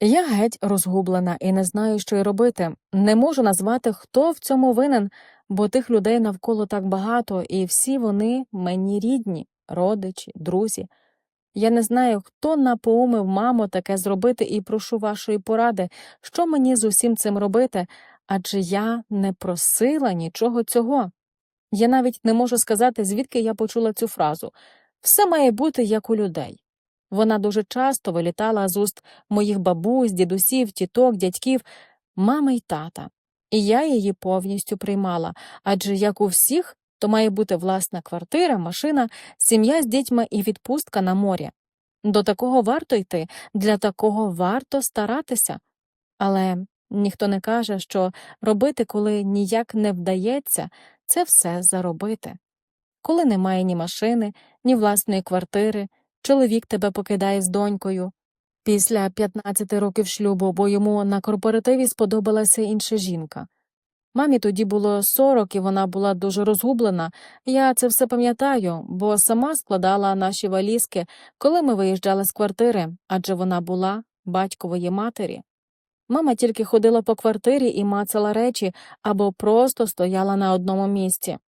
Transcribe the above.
Я геть розгублена і не знаю, що й робити. Не можу назвати, хто в цьому винен, бо тих людей навколо так багато, і всі вони мені рідні, родичі, друзі. Я не знаю, хто напоумив маму таке зробити, і прошу вашої поради, що мені з усім цим робити, адже я не просила нічого цього. Я навіть не можу сказати, звідки я почула цю фразу все має бути як у людей. Вона дуже часто вилітала з уст моїх бабусь, дідусів, тіток, дядьків, мами й тата. І я її повністю приймала, адже як у всіх, то має бути власна квартира, машина, сім'я з дітьми і відпустка на морі. До такого варто йти, для такого варто старатися. Але ніхто не каже, що робити, коли ніяк не вдається, це все заробити. Коли немає ні машини, ні власної квартири, чоловік тебе покидає з донькою. Після 15 років шлюбу, бо йому на корпоративі сподобалася інша жінка. Мамі тоді було 40, і вона була дуже розгублена. Я це все пам'ятаю, бо сама складала наші валізки, коли ми виїжджали з квартири, адже вона була батькової матері. Мама тільки ходила по квартирі і мацала речі або просто стояла на одному місці.